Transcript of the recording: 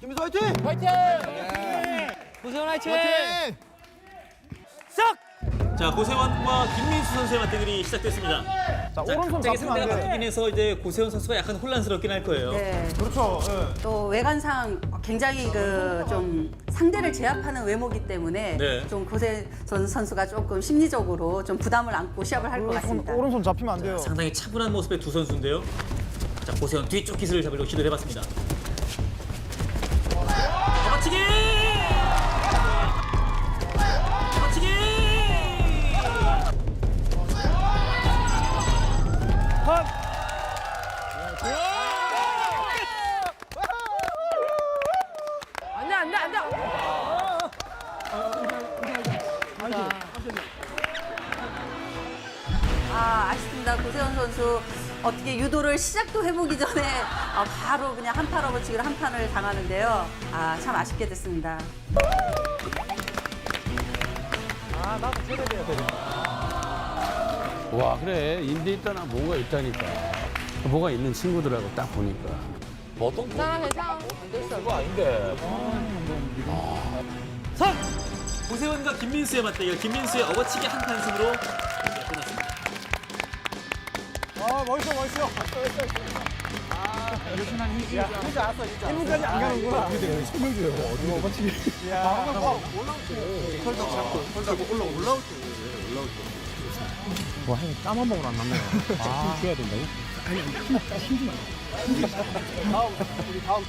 화이팅! 화이팅! 고세원 화이팅! 싹! 자 고세원과 김민수 선수의 맞대결이 시작됐습니다. 자, 자, 오른손 갑자기 잡히면 상대가 안 돼. 바뀌긴 해서 이제 고세원 선수가 약간 혼란스럽긴 할 거예요. 네. 그렇죠. 예. 또 외관상 굉장히 그 좀 상대를 제압하는 외모기 때문에 네. 좀 고세선 선수가 조금 심리적으로 좀 부담을 안고 시합을 할 것 오른손, 같습니다. 오른손 잡히면 안 돼요. 상당히 차분한 모습의 두 선수인데요. 자 고세원 뒤쪽 기술을 잡으려고 시도를 해봤습니다. 아, 아쉽습니다. 고세원 선수 어떻게 유도를 시작도 해보기 전에 아, 바로 그냥 한판 업어치기로 한 판을 당하는데요. 아, 참 아쉽게 됐습니다. 와 그래 인데 있다나 뭐가 있다니까 뭐가 있는 친구들하고 딱 보니까 괜찮아 괜찮아 안 됐어 고세원과 김민수의 맞대결, 김민수의 업어치기 한판 승으로 경기가 끝났습니다. 아, 멋있어, 멋있어. 일분까지 안 가는구나. 근데 손을 줘요. 어디 버치기. 야, 한번 봐. 올라오지. 털딱 잡고, 털 잡고 올라 올라올 때. 올라올 때. 와, 형이 땀한 방울 안 났네요. 아, 힘 줘야 된다고? 아니, 힘, 힘 좀. 다음, 우리 다음.